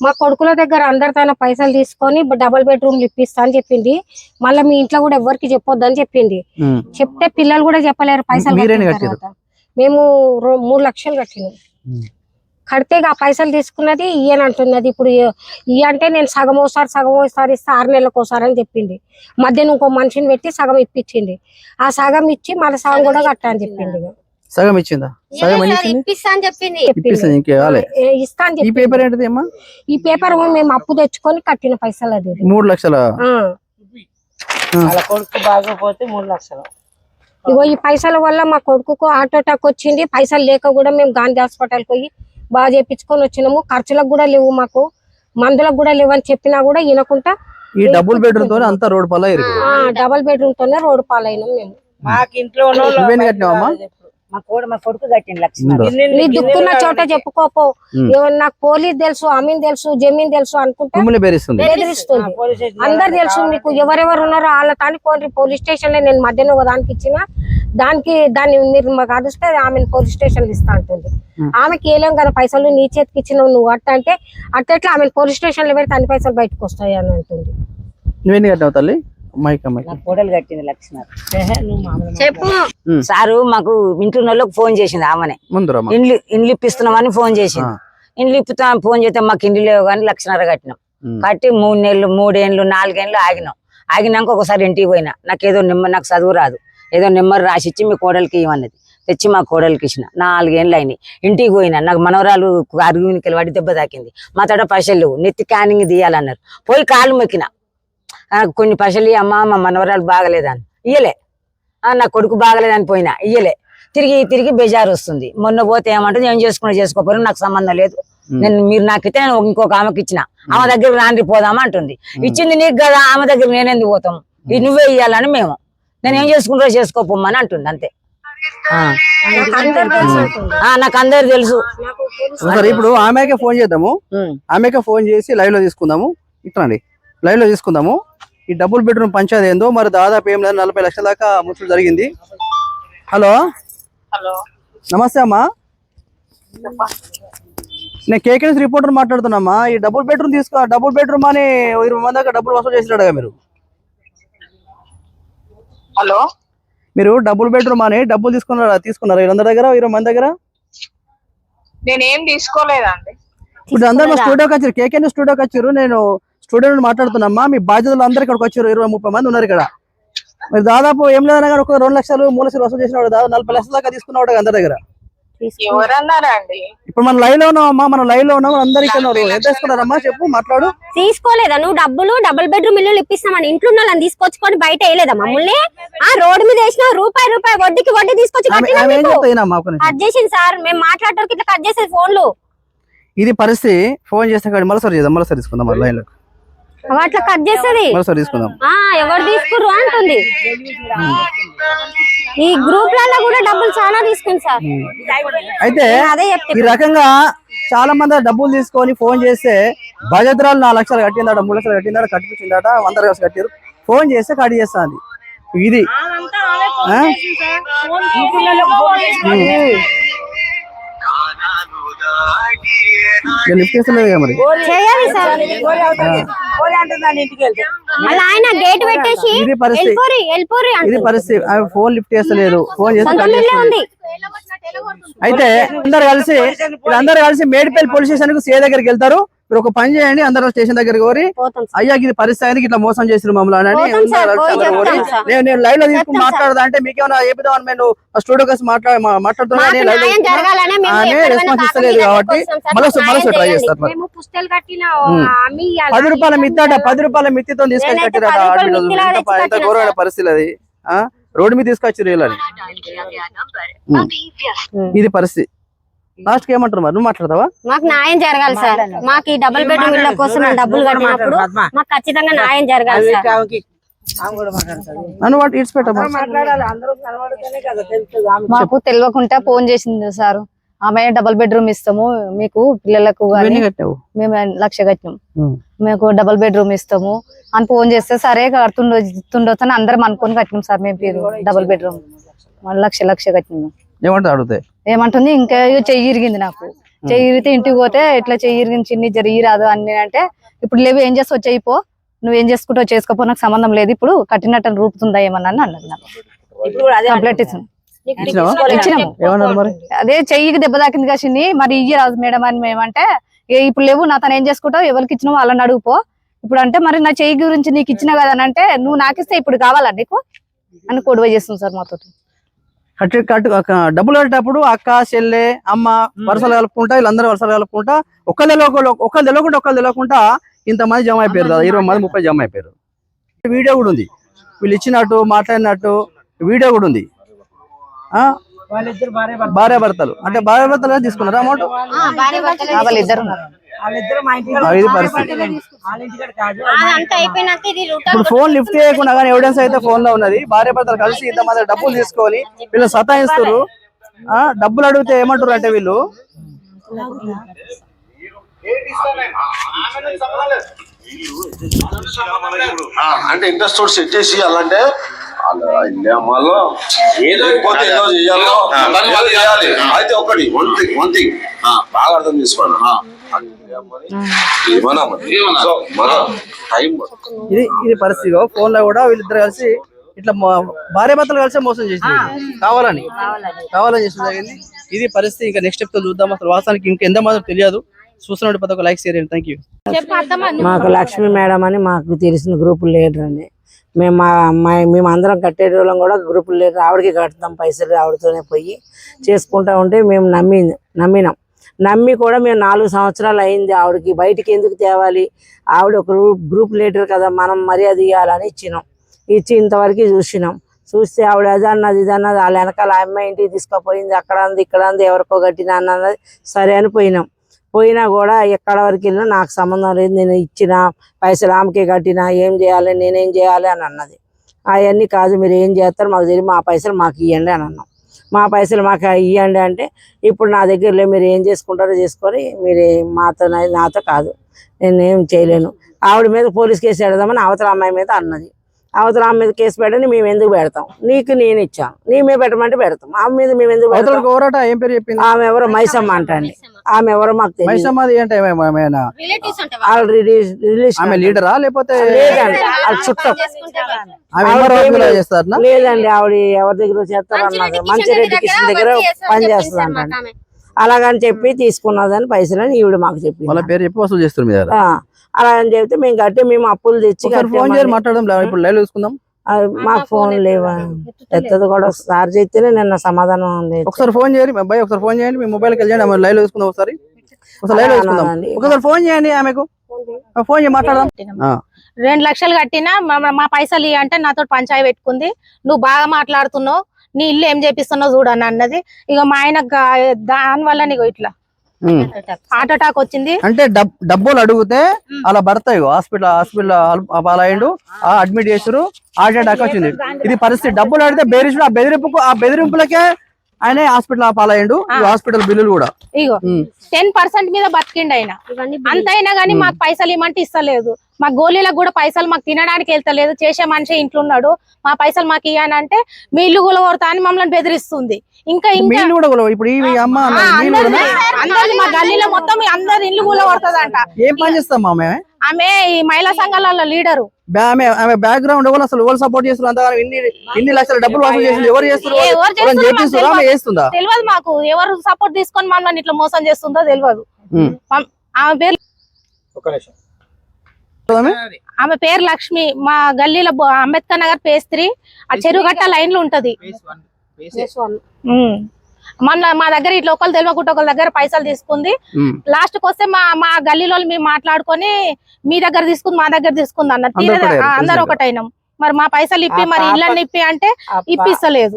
మా కొడుకుల దగ్గర అందరితో పైసలు తీసుకొని డబుల్ బెడ్రూమ్ ఇప్పిస్తా అని చెప్పింది మళ్ళీ మీ ఇంట్లో కూడా ఎవరికి చెప్పొద్దు అని చెప్పింది. చెప్తే పిల్లలు కూడా చెప్పలేరు పైసలు కట్టిన? తర్వాత. మేము మూడు లక్షలు కట్టినాం. కడితే ఆ పైసలు తీసుకున్నది ఇయ్యని అంటున్నది ఇప్పుడు ఇయ్య అంటే నేను సగం ఓసారి సగం ఓసారి ఇస్తే ఆరు నెలలకు ఒకసారి అని చెప్పింది మధ్యన ఇంకో మనిషిని పెట్టి సగం ఇప్పించింది ఆ సగం ఇచ్చి మళ్ళీ సగం కూడా కట్టా అని చెప్పింది. సగం ఇచ్చిందా? సగం చెప్పింది. ఇప్పిస్తుంది ఇంకే కాలే ఏ, ఇస్తా అని ఈ. పేపర్ ఏంటిది అమ్మా? ఈ పేపర్ మేము అప్పు తెచ్చుకొని కట్టిన పైసలు అది. మూడు లక్షల? ఆ. వాళ్ళ కొడుకు బాగోపోతే మూడు లక్షలు. ఇగో ఈ పైసల వల్ల మా కొడుకుకు హార్ట్ అటాక్ వచ్చింది. పైసలు లేక కూడా మేము గాంధీ హాస్పిటల్ పోయి బాగా చేపించుకొని వచ్చినాము. ఖర్చులకు కూడా లేవు మాకు. మందులకు కూడా లేవు అని చెప్పినా కూడా వినకుండా ఈ డబుల్ బెడ్రూమ్ తోనే అంతా రోడ్ పల్ల ఇరుగు ఆ, డబల్ బెడ్రూమ్ తోనే రోడ్డు పాలైనాం మేము. మాకు ఇంట్లో నువ్వేం మా కోడ మా కొడుకు కట్టింది లక్ష ఉందా? నీ దుక్కున్న చోట చెప్పుకోపో. ఏమన్నా నాకు పోలీస్ తెలుసు అమీన్ తెలుసు జమీన్ తెలుసు అనుకుంటే బెదిరిస్తుంది. అందరు తెలుసు మీకు ఎవరెవరు ఉన్నారో వాళ్ళ తాని పోండి పోలీస్ స్టేషన్లో నేను మధ్యన ఒక దానికి ఇచ్చిన దానికి దాన్ని మీరు మాకు అదిస్తే ఆమెను పోలీస్ స్టేషన్ ఇస్తా అంటుంది. ఆమెకి ఏలేం కదా పైసలు నీ చేతికి ఇచ్చినావు నువ్వు అట్ట అంటే అట్టెట్లా ఆమెను పోలీస్ స్టేషన్లో పెడితే అన్ని పైసలు బయటకు వస్తాయి అని అంటుంది. నువ్వెన్ని కట్టినావు తల్లి? మైక్ మైక్ నా కోడలు కట్టింది చెప్పు. సారు మాకు ఇంట్లో వాళ్ళకి ఫోన్ చేసింది ఆమెనే. ఇండ్లు ఇండ్లు ఇప్పిస్తున్నామని ఫోన్ చేసింది. ఇండ్లు ఇప్పుతా ఫోన్ చేస్తే మాకు ఇండ్లు లేవు కానీ లక్షన్నర కట్టినాం. కట్టి మూడు నెలలు మూడేళ్ళు నాలుగేళ్ళు ఆగినాం. ఆగినాక ఒకసారి ఇంటికి పోయినా. నాకు ఏదో నిమ్మ నాకు చదువు రాదు. ఏదో నెంబర్ రాసిచ్చి మీ కోడలికి ఇవ్వన్నది. తెచ్చి మా కోడలికి ఇచ్చిన. నాలుగేళ్ళు అయినాయి. ఇంటికి పోయినా. నాకు మనవరాలు అరుగునికి వాడి దెబ్బ తాకింది. మా తోట పైసలు లేవు. నెత్తి క్యానింగ్ తీయాలన్నారు. పోయి కాలు మొక్కిన. కొన్ని పైసలు ఇయ్యి, అమ్మా మా మనవరాలు బాగలేదని. ఇయ్యలే. ఆ, నా కొడుకు బాగలేదని పోయినా ఇయ్యలే. తిరిగి తిరిగి బేజారు వస్తుంది. మొన్న పోతే ఏమంటుంది ఏం చేసుకున్నా చేసుకోపోరు నాకు సంబంధం లేదు. నేను మీరు నాకు ఇస్తే నేను ఇంకొక ఆమెకి ఇచ్చిన. ఆమె దగ్గర రాండి పోదామా అంటుంది. ఇచ్చింది నీకు కదా ఆమె దగ్గర నేనెందుకు పోతాం? ఇది నువ్వే ఇయ్యాలని మేము. నేను ఏం చేసుకుంటా చేసుకోపోమ్మని అంటుంది అంతే. ఆ. నాకు అందరు తెలుసు. ఇప్పుడు ఆమెకే ఫోన్ చేద్దాము. ఆమెకే ఫోన్ చేసి లైవ్లో తీసుకుందాము. ఇట్లండి. లైవ్లో తీసుకుందాము. ఈ డబుల్ బెడ్రూమ్ పంచాయతీ ఏందో? మరి దాదాపు ఏం లేదు నలభై లక్షల దాకా ముసుడు జరిగింది. హలో? హలో. నమస్తే అమ్మా. నేను కేకెన్స్ రిపోర్టర్ మాట్లాడుతున్నామ్మా. ఈ డబుల్ బెడ్రూమ్ తీసుకో డబుల్ బెడ్రూమ్ అని ఇరవై మంది దాకా డబ్బులు వసూలు చేసినాడుగా మీరు. హలో. మీరు డబుల్ బెడ్రూమ్ అని డబ్బులు తీసుకున్నారా తీసుకున్నారా? వీళ్ళందరి దగ్గర ఇరవై మంది దగ్గర? నేనేం తీసుకోలేదండి. ఇప్పుడు అందరు మా స్టూడియోకి వచ్చారు. కేకే స్టూడియోకి వచ్చారు. నేను స్టూడియో నుండి మాట్లాడుతున్నామ్మా మీ బాధ్యతలు అందరు ఇక్కడికి వచ్చారు. ఇరవై ముప్పై మంది ఉన్నారు ఇక్కడ. మీరు దాదాపు ఏం లేదన్నా కానీ ఒక రెండు లక్షలు మూడు లక్షలు వసూలు చేసినాడు దాదాపు నలభై లక్షల దాకా తీసుకున్నాడు అందరి దగ్గర. ఇప్పుడు మనం లైవ్లో ఉన్నామమ్మా మనం లైవ్లో ఉన్నాం అందరు ఇక్కడ ఉన్నారు. ఎంత తీసుకున్నారమ్మా? చెప్పు మాట్లాడు. తీసుకోలేదా? నువ్వు డబ్బులు డబుల్ బెడ్రూమ్ ఇల్లు ఇప్పిస్తామని ఇంట్లో ఉన్న వాళ్ళని తీసుకొచ్చుకొని బయట వేయలేదా మమ్మల్ని? ఆ రోడ్డు మీద వేసిన రూపాయి రూపాయి వడ్డీకి వడ్డీ తీసుకొచ్చి. కట్ చేసింది సార్. మేము మాట్లాడటానికి ఇట్లా కట్ చేసేది ఫోన్లు. ఇది పరిస్థితి. ఫోన్ చేస్తే కాదు మరోసారి చేద్దాం మరోసారి తీసుకుందాం లైన్లో అవి అట్లా కట్ చేస్తుంది. మరోసారి తీసుకుందాం. ఆ ఎవరు తీసుకుర్రు అంటుంది. ఈ గ్రూప్లలో కూడా డబ్బులు చాలా తీసుకుంది సార్. అయితే ఈ రకంగా చాలా మంది డబ్బులు తీసుకొని ఫోన్ చేస్తే భజత్రాలు నాలుగు లక్షలు కట్టిందట మూడు లక్షలు కట్టిందట కట్టించిందట వంద లక్షలు కట్టారు ఫోన్ చేస్తే కట్ చేస్తుంది. ఇది. లిఫ్ట్ చేస్తలేదు కదా మరి. చేయాలి సార్. అలా ఆయన గేట్ పెట్టేసి ఇది పరిస్థితి. ఇది పరిస్థితి. ఫోన్ లిఫ్ట్ చేస్తలేదు ఫోన్ ఉంది. అయితే అందరు కలిసి అందరు కలిసి మేడిపల్లి పోలీస్ స్టేషన్కు సే దగ్గరికి వెళ్తారు. మీరు ఒక పని చేయండి అందరూ స్టేషన్ దగ్గరికి కోరి పోతాం సార్ అయ్యా ఇది పరిస్థితి ఇట్లా మోసం చేసిన మమ్మల్ని. నేను నేను లైవ్లో తీసుకుని. మాట్లాడదా అంటే మీకేమైనా చెప్తామని నేను స్టూడియో కలిసి మాట్లాడ మాట్లాడుతున్నా మాకు నేను live లో న్యాయం తీసుకున్నా. జరగాలనే మేము ఆమె ఎక్కడికైనా రెస్పాన్స్ ఇస్తలేదు కాబట్టి. మళ్ళీ మళ్ళీ ట్రై. చేస్తారు. పది రూపాయల మిత్తాట పది రూపాయల మిత్తితో కట్టిరట ఆడపిల్లలు. మిత్తిలా ఎంత ఘోరమైన పరిస్థితి అది ఆ రోడ్డు మీద తీసుకొచ్చి. ఇది పరిస్థితి లాస్ట్కి ఏమంటారు మరి? నువ్వు మాట్లాడతావా? మాకు న్యాయం జరగాలి సార్. మాకు ఈ డబుల్ బెడ్రూమ్ ఇళ్ళ కోసం డబ్బులు కట్టినప్పుడు మాకు ఖచ్చితంగా న్యాయం జరగాలి సార్. ఆమెకి ఆమె కూడా మాట్లాడుతుంది. నన్ను వాటి ఇడ్స్ మాకు తెలియకుండా ఫోన్ చేసింది సార్. ఆమె డబల్ బెడ్రూమ్ ఇస్తాము. మీకు పిల్లలకు మేము లక్ష కట్టినాం. మీకు డబల్ బెడ్రూమ్ ఇస్తాము. అని ఫోన్ చేస్తే సరే కడుతుండో ఇస్తుండొచ్చు అని అందరం అనుకొని కట్టినాం సార్ మేము పేరు. Double bedroom. లక్ష లక్ష కట్టినాం. ఏమంటారు అడిగితే? ఏమంటుంది? ఇంకా చెయ్యి ఇరిగింది నాకు. చెయ్యి ఇరిగితే ఇంటికి పోతే ఇట్లా చెయ్యి ఇరిగిన చిన్ని జరిగి రాదు అని అంటే ఇప్పుడు లేవు ఏం చేస్తావు? చెయ్యిపో నువ్వేం చేసుకుంటావు? చేసుకోపో. నాకు సంబంధం లేదు. ఇప్పుడు కట్టినట్టు రూపుతుందా ఏమన్నా అని అన్నది నాకు ఇప్పుడు కూడా అదే కంప్లైంట్ మరి? అదే చెయ్యికి దెబ్బ తాకింది కసింది మరి ఇయ్య రాదు మేడం అని మేమంటే "ఏ, ఇప్పుడు లేవు నా తను ఏం చేసుకుంటావు? ఎవరికి ఇచ్చినావు? వాళ్ళని అడుగుపో. ఇప్పుడు అంటే మరి నా చెయ్యి గురించి నీకు ఇచ్చిన కదా అని అంటే నువ్వు నాకు ఇస్తే ఇప్పుడు కావాలా నీకు? అని కొడువ చేస్తుంది సార్ మాతో కట్టి కట్టు డబ్బులు కట్టేటప్పుడు అక్క చెల్లె అమ్మ వరుసలు కలుపుకుంటా వీళ్ళందరూ వరుసలు కలుపుకుంటా ఒకళ్ళు తెలియకుండా ఒకళ్ళు తెలియకుండా ఒకళ్ళు తెలియకుండా ఇంతమంది జమ అయిపోయారు దాదాపు ఇరవై మంది ముప్పై జమ అయిపోయారు. వీడియో కూడా ఉంది. వీళ్ళు ఇచ్చినట్టు మాట్లాడినట్టు వీడియో కూడా ఉంది. ఆ? వాళ్ళిద్దరు భార్య భర్త. భార్య భర్తలు అంటే భార్య భర్తలు తీసుకున్నారా. అమౌంట్ ఇది పరిస్థితి ఇప్పుడు ఫోన్ లిఫ్ట్ చేయకుండా కానీ ఎవిడెన్స్ అయితే ఫోన్లో ఉన్నది. భార్య భర్తలు కలిసి ఇంతమంది డబ్బులు తీసుకొని వీళ్ళు సతాయిస్తారు ఆ డబ్బులు అడిగితే ఏమంటారు అంటే వీళ్ళు? ఆ, అంటే ఇంట్రెస్ట్ సెట్ చేసి అలాంటే మళ్ళీ ఏదో పోతే ఏదో చెయ్యాలో ఏదో చేయాలి. అయితే ఒకటి వన్ థింగ్ వన్ థింగ్ బాగా అర్థం చేసుకోండి ఇది ఇది పరిస్థితి. ఫోన్లో కూడా వీళ్ళిద్దరు కలిసి ఇట్లా భార్య భర్తలు కలిసి మోసం చేసింది కావాలని. కావాలని. చేసిన జరిగింది. ఇది పరిస్థితి. ఇంకా నెక్స్ట్ స్టెప్తో చూద్దాం. అసలు వాస్తవానికి ఇంకా ఎంత మంది తెలియదు. చూస్తున్నట్టు ప్రతి ఒక్క లైక్ షేర్ థ్యాంక్ యూ మాకు లక్ష్మి మేడం అని మాకు తెలిసిన గ్రూప్ లీడర్ అండి మేము మా అమ్మాయి మేము అందరం కట్టేటోళ్ళం కూడా గ్రూప్ లీడర్ ఆవిడకి కడతాం పైసలు ఆవిడతోనే పోయి చేసుకుంటా ఉంటే మేము నమ్మి నమ్మినాం. నమ్మి కూడా మేము నాలుగు సంవత్సరాలు అయింది ఆవిడకి. బయటికి ఎందుకు తేవాలి? ఆవిడ ఒక గ్రూప్ గ్రూప్ లీడర్ కదా మనం మర్యాద ఇవ్వాలని ఇచ్చినాం. ఇచ్చి ఇంతవరకు చూసినాం. చూస్తే ఆవిడ అదన్నది ఇదన్నది ఇది అన్నది వాళ్ళ వెనకాల అమ్మాయి ఇంటికి తీసుకుపోయింది అక్కడ అంది ఇక్కడ అంది ఎవరికో కట్టిన అన్నది. సరే అని పోయినాం. పోయినా కూడా ఎక్కడ వరకు వెళ్ళినా నాకు సంబంధం లేదు. నేను ఇచ్చిన పైసలు ఆమెకే కట్టినా ఏం చేయాలి నేనేం చేయాలి అని అన్నది. అవన్నీ కాదు మీరు ఏం చేస్తారు మాకు తెలియదు. మా పైసలు మాకు ఇవ్వండి అని అన్నాం. మా పైసలు మాకు ఇవ్వండి అంటే ఇప్పుడు నా దగ్గరలో మీరు ఏం చేసుకుంటారో చేసుకొని మీరు మాతో నాతో కాదు. నేను ఏం చేయలేను. ఆవిడ మీద పోలీస్ కేసు పెడదామని అవతల అమ్మాయి మీద అన్నది. అవతల ఆమె మీద కేసు పెట్టని మేము ఎందుకు పెడతాం? నీకు నేను ఇచ్చాను. నీ మీద పెట్టమంటే పెడతాం. ఆమె మీద మేము ఎందుకు పెడతాం? ఏం పేరు చెప్పింది? ఆమె ఎవరో మైసమ్మ అంటండి. ఆమె ఎవరో మాకు తెలియదు అంటే లీడరా లేకపోతే లేదండి. చుట్టం. లేదండి ఆవిడ ఎవరి దగ్గర చేస్తారు అన్నది మంచిరెడ్డి కిషన్ దగ్గర పని చేస్తుంది అంటండి అలాగని చెప్పి తీసుకున్నదని పైసలని ఈవిడ మాకు చెప్పింది. వాళ్ళ పేరు చెప్పి వసూలు చేస్తారు అలా అని చెప్తే మేము కట్టి మేము అప్పులు తెచ్చి ఒకసారి ఫోన్ చేసి మాట్లాడదాం ఇప్పుడు లైవ్ చూసుకుందాం. ఆ, మాకు ఫోన్ లేవా? ఎత్తది కూడా సార్ చేస్తేనే నిన్న సమాధానం లేదు ఒకసారి ఫోన్ చేయండి మా అబ్బాయి ఒకసారి ఫోన్ చేయండి మీ మొబైల్కి వెళ్ళండి లైవ్ చూసుకుందాం ఒకసారి. ఒకసారి లైవ్ చూసుకుందాం. అలానండి. ఒకసారి ఫోన్ చేయండి ఆమెకు. ఆ, ఫోన్ చేసి మాట్లాడదాం. రెండు లక్షలు కట్టినా మా- పైసలు అంటే నాతో పంచాయి పెట్టుకుంది. నువ్వు బాగా మాట్లాడుతున్నావు నీ ఇల్లు ఏం చేపిస్తున్నావు చూడని అన్నది. ఇక మా ఆయన దాని వల్ల నీకు ఇట్లా. హార్ట్ అటాక్ వచ్చింది. అంటే డబ్ డబ్బులు అడిగితే అలా భర్త హాస్పిటల్ హాస్పిటల్ పాలయ్యండు ఆ అడ్మిట్ చేసారు హార్ట్ అటాక్ వచ్చింది. ఇది పరిస్థితి. డబ్బులు అడిగితే బెదిరించు ఆ బెదిరింపుకు ఆ బెదిరింపులకే ఆయన హాస్పిటల్ పాలయ్యండు ఈ హాస్పిటల్ బిల్లులు కూడా. ఇగో. టెన్ పర్సెంట్ మీద బతికిండు ఆయన. అంతైనా గానీ మాకు పైసలు ఇమ్మంటే ఇస్తలేదు. మా గోళీలకు కూడా పైసలు మాకు తినడానికి వెళ్తలేదు. చేసే మనిషి ఇంట్లో ఉన్నాడు. మా పైసలు మాకు ఇయ్యానంటే మీ ఇల్లు కూలగొడతా అని మమ్మల్ని బెదిరిస్తుంది. ఇంకా ఇంకా కూడా. ఇప్పుడు కూడా? మా గల్లీలో మొత్తం అందరి ఇల్లు ఏం పని చేస్తాం ఆమె ఆమె ఈ మహిళా సంఘాల లీడరు. ఆమె ఆమె బ్యాక్గ్రౌండ్ ఎవరు అసలు ఎవరు సపోర్ట్ చేస్తారు అంతగానో ఇన్ని ఇన్ని లక్షల డబ్బులు వసూలు చేసింది ఎవరు చేస్తారు చేపిస్తారా ఆమె చేస్తుందా? తెలియదు మాకు. ఎవరు సపోర్ట్ తీసుకొని మమ్మల్ని ఇట్లా మోసం చేస్తుందో తెలియదు. ఆమె పేరు ఆమె? ఆమె పేరు లక్ష్మి. మా గల్లీలో అంబేద్కర్ నగర్ పేస్త్రి ఆ చెరువుగట్ట లైన్లో ఉంటది. మొన్న మా దగ్గర ఇట్లా ఒకళ్ళు తెలియకుండా ఒకళ్ళ దగ్గర పైసలు తీసుకుంది. లాస్ట్కి వస్తే మా మా గల్లీలో మేము మాట్లాడుకొని మీ దగ్గర తీసుకుంది మా దగ్గర తీసుకుంది అన్న అందరూ ఒకటే, అందరు. ఒకటైనాం. మరి మా పైసలు ఇప్పి మరి ఇళ్ళని ఇప్పి అంటే ఇప్పిస్తలేదు.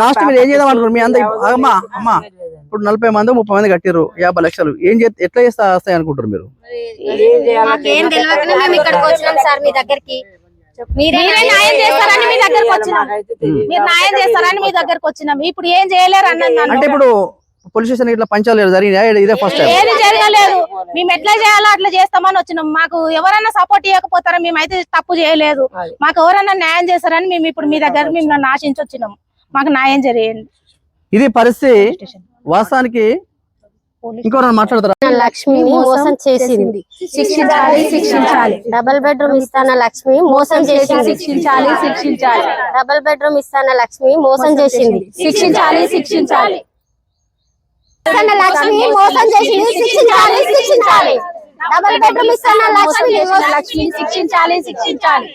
లాస్ట్ మీరు ఏం చేద్దాం అనుకున్నారు? మీ అందరు అమ్మా అమ్మా. ఇప్పుడు నలభై మంది ముప్పై మంది కట్టిర్రు. యాభై లక్షలు. ఏం చే ఎట్లా చేస్తా వస్తాయి అనుకుంటారు మీరు? మీ మీరే న్యాయం చేస్తారని మీ దగ్గరకు వచ్చినాం. నాకైతే తెలియదు. మీరు న్యాయం చేస్తారని మీ దగ్గరకు వచ్చినాం. ఇప్పుడు ఏం చేయలేరు అన్నది. అంటే ఇప్పుడు పోలీస్ స్టేషన్ ఇట్లా ఇదే ఫస్ట్ ఏది జరగలేదు. మేము ఎట్లా చేయాలో అట్లా చేస్తామని వచ్చినాం. మాకు ఎవరైనా సపోర్ట్ ఇవ్వకపోతారా మేమైతే తప్పు చేయలేదు. మాకు ఎవరైనా న్యాయం చేస్తారని మేము ఇప్పుడు మీ దగ్గర మేము ఆశించి వచ్చినాం. మాకు న్యాయం జరిగింది. ఇది పరిస్థితి వాస్తవానికి ఇంకోరైనా మాట్లాడతారా? లక్ష్మిని మోసం చేసింది. శిక్షించాలి శిక్షించాలి. డబుల్ బెడ్రూమ్ ఇస్తాన లక్ష్మి? మోసం చేసింది. శిక్షించాలి శిక్షించాలి. డబుల్ బెడ్రూమ్ ఇస్తాన లక్ష్మి? మోసం చేసింది. శిక్షించాలి శిక్షించాలి. ఇస్తాన లక్ష్మి? మోసం చేసింది. శిక్షించాలి శిక్షించాలి. డబుల్ బెడ్రూమ్ ఇస్తాన లక్ష్మి? లక్ష్మిని శిక్షించాలి శిక్షించాలి.